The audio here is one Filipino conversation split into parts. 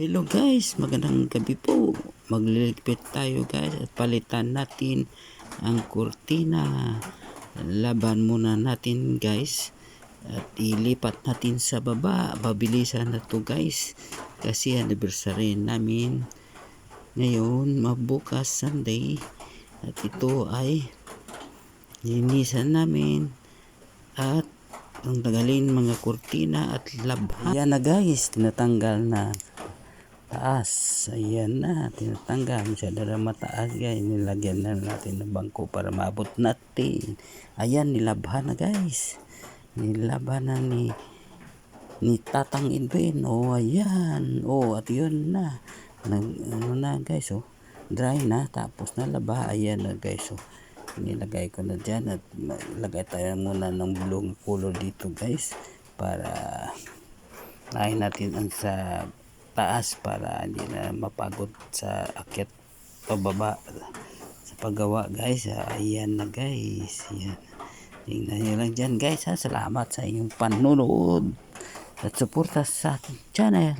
Hello guys, magandang gabi po. Magliligpit tayo guys at palitan natin ang kurtina. Laban muna natin guys at ilipat natin sa baba. Babilisan na to guys kasi anniversary namin ngayon mabukas Sunday at ito ay linisan namin at ang tagalin mga kurtina at labhan. Ayan na guys, tinatanggal na taas. Ayan na, tinatanggal. Masyado na mataas guys. Nilagyan na natin ng bangko para maabot natin. Ayan, nilabhan na guys. Nilabhan na ni ni Tatang Edwin. Oh, ayan. Oh, at yun na. Nag, ano na guys, oh. Dry na. Tapos nalaba. Ayan na guys, oh. Nilagay ko na dyan at lagay tayo muna ng blue color dito guys para lahin natin ang sa taas para hindi na mapagod sa akyat pababa sa paggawa guys. Ayan na guys. Ayan. tingnan nyo lang dyan guys ha salamat sa inyong panunood at suporta sa ating channel.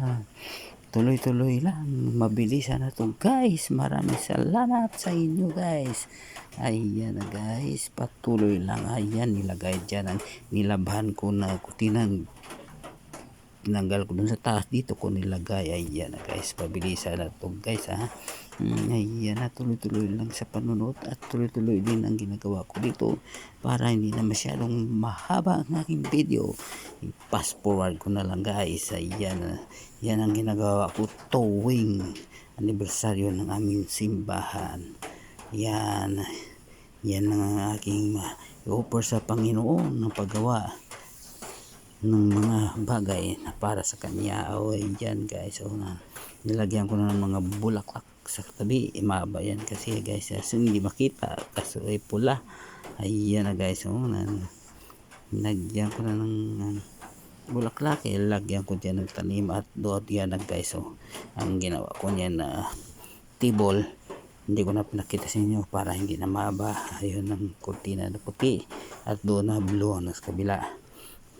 Tuloy-tuloy lang. Mabilisan na to guys. Maraming salamat sa inyo guys. Ayan na guys. Patuloy lang. Ayan nilagay dyan ang nilabhan ko na kutinang tinanggal ko dun sa taas dito ko nilagay. Ayan na guys. Pabilisan na to guys ha. Mm, ayan na tuloy tuloy lang sa panunod at tuloy tuloy din ang ginagawa ko dito para hindi na masyadong mahaba ang aking video. I-fast forward ko na lang guys. Ayan yan ang ginagawa ko tuwing anibersaryo ng aming simbahan. Yan yan ang aking i-offer sa Panginoon ng paggawa ng mga bagay na para sa kanya. O, yan guys. O, na, nilagyan ko na ng mga bulaklak sa tabi. Imaba yan kasi guys. Kasi hindi makita. Kasi ay pula. Ayan na guys. O, na, nilagyan ko na ng uh, bulaklak. Ilagyan ko dyan ng tanim at doon yan na guys. O, ang ginawa ko niyan na uh, tibol. Hindi ko na pinakita sa inyo para hindi na maba. Ayun ang kurtina na puti. At doon na blue na sa kabila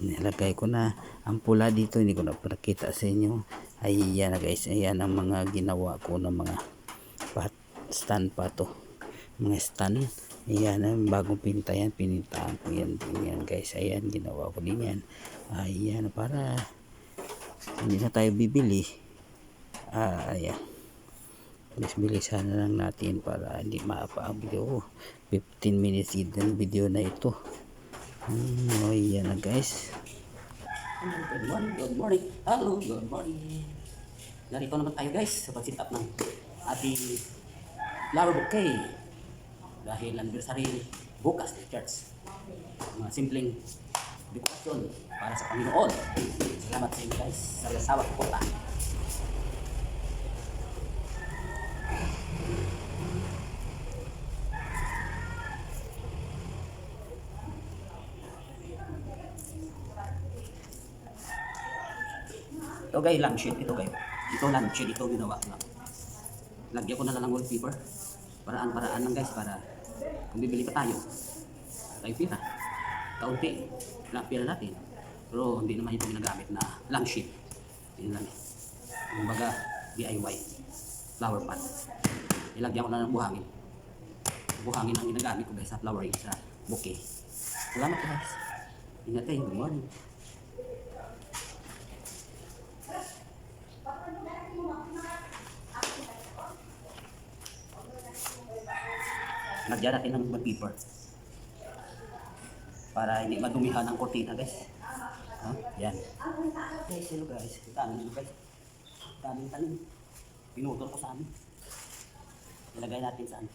nilagay ko na ang pula dito hindi ko na pakita sa inyo. Ay yan guys ayan ang mga ginawa ko ng mga pat, stand pa to. Mga stand. Ayan ang bagong pinta yan pinintaan ko yan din yan guys. Ayan ginawa ko din yan. Ayan para hindi na tayo bibili. Ah, ayan. Bilis bilisan na lang natin para hindi maapa ang video 15 minutes din video na ito oh, yan na guys. Good morning, good morning. Hello, good morning. Narito naman tayo guys sa pag-sit up ng ating flower bouquet. Dahil anniversary bukas ng church. Mga simpleng dekorasyon para sa Panginoon. Salamat sa inyo guys sa lasawa ko po. Ito guys, sheet ito guys. Ito sheet ito ginawa ko lang. Lagyan ko na lang ng wallpaper. Paraan-paraan lang guys para kung bibili pa tayo. Tayo pira. Kaunti. Lang pira natin. Pero hindi naman ito ginagamit na sheet. Yun lang. Kumbaga DIY. Flower pot. Ilagyan ko na ng buhangin. Buhangin ang ginagamit ko guys sa flowering sa bouquet. Salamat guys. Ingat kayo. Good morning. Lagyan natin ng wallpaper. Para hindi madumihan ang kortina guys. Huh? Yan. Guys, hello guys. Dami nyo guys. Daming tanim. Pinutol ko sa amin. Ilagay natin sa ano.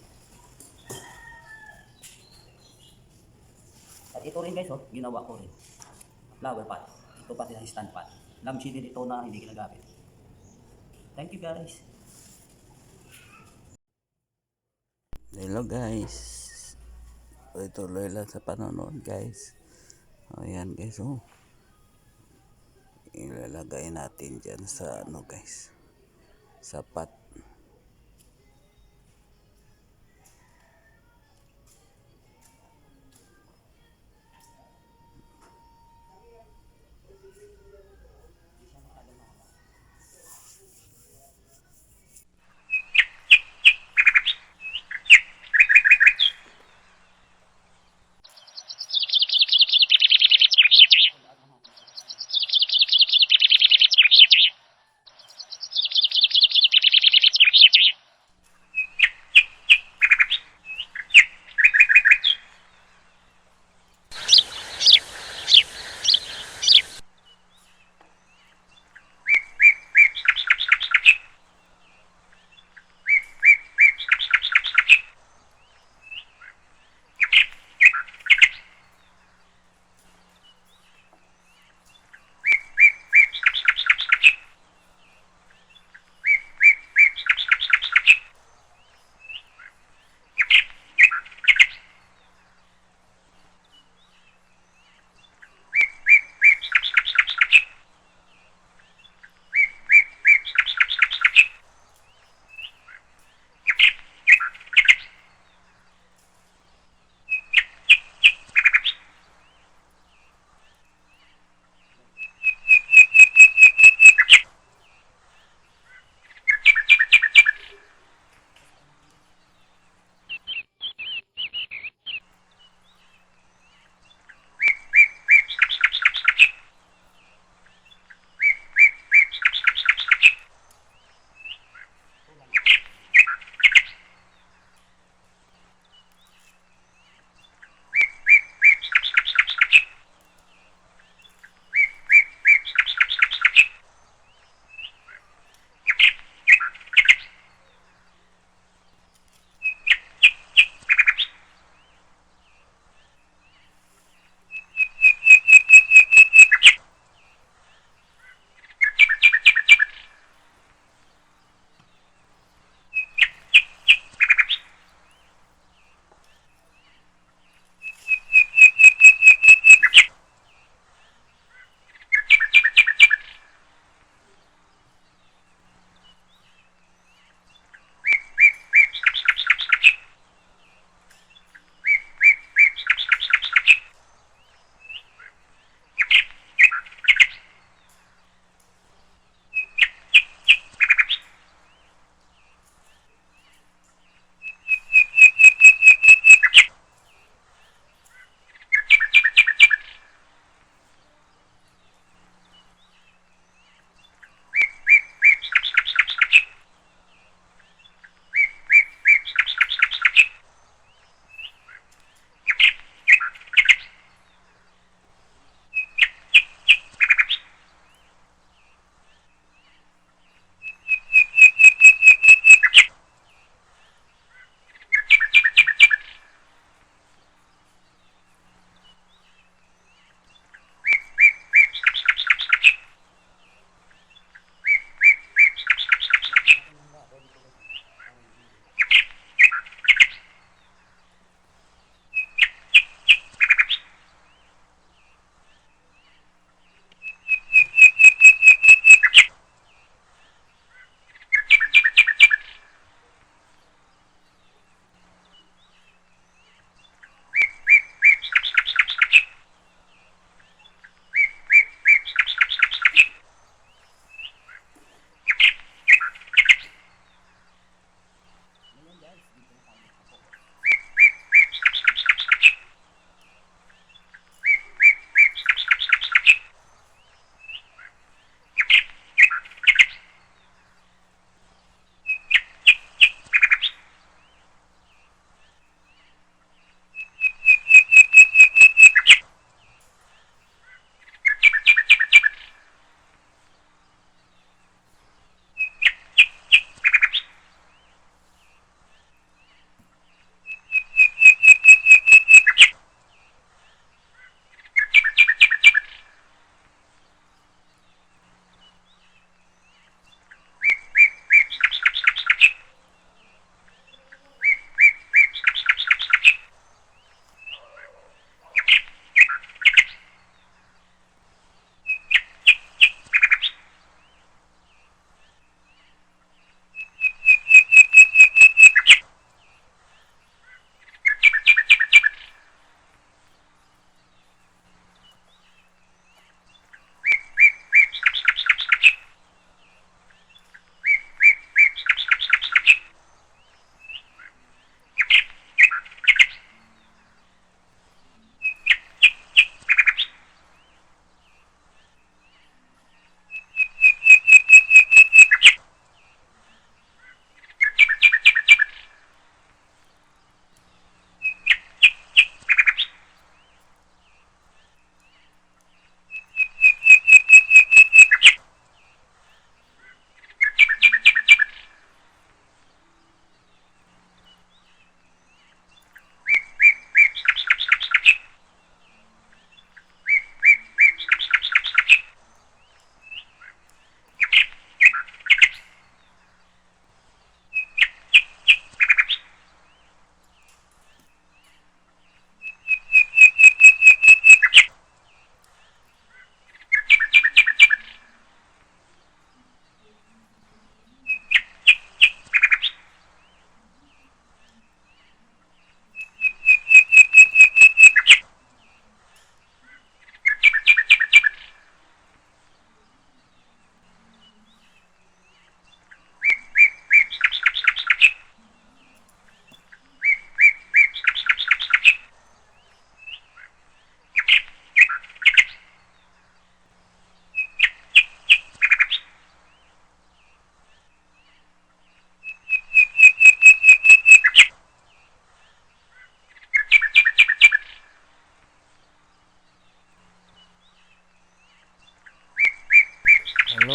At ito rin guys, oh, ginawa ko rin. Flower pot. Ito pati ang stand pot. Lampshade din ito na hindi ginagamit. Thank you guys. Hello guys. Tuloy lang sa panonood guys. Ayan guys oh. Ilalagay natin dyan sa ano guys. Sa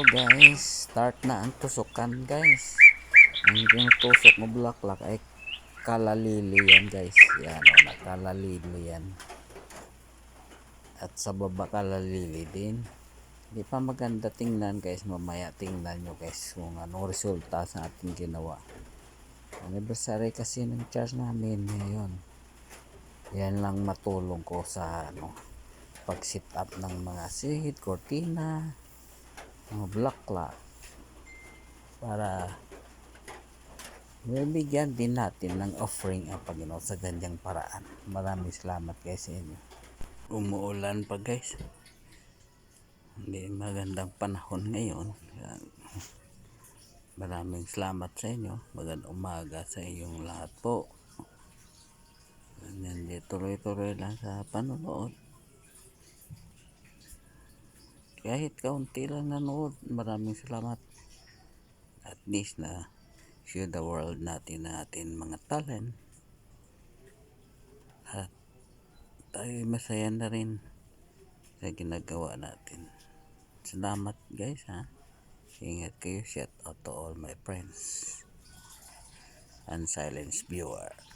guys, start na ang tusukan guys. Ang yung tusok mo bulaklak ay kalalili yan guys. Yan o, nakalalili yan. At sa baba kalalili din. Hindi pa maganda tingnan guys. Mamaya tingnan nyo guys kung anong resulta sa ating ginawa. Anniversary kasi ng church namin ngayon. Yan lang matulong ko sa ano pag sit up ng mga sihid, cortina, mga bulaklak para bibigyan din natin ng offering ang Panginoon sa ganyang paraan. Maraming salamat guys sa inyo. Umuulan pa guys. Hindi magandang panahon ngayon. Maraming salamat sa inyo. Magandang umaga sa inyong lahat po. Ganyan, tuloy-tuloy lang sa panonood. Kahit kaunti lang nanood, maraming salamat. At least na show the world natin na atin mga talent. At tayo masaya na rin sa ginagawa natin. Salamat guys ha. Ingat kayo. Shout out to all my friends. And silence viewer.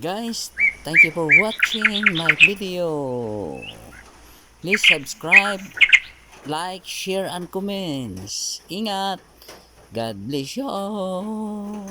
Guys, thank you for watching my video. Please subscribe, like, share, and comments. Ingat. God bless you all.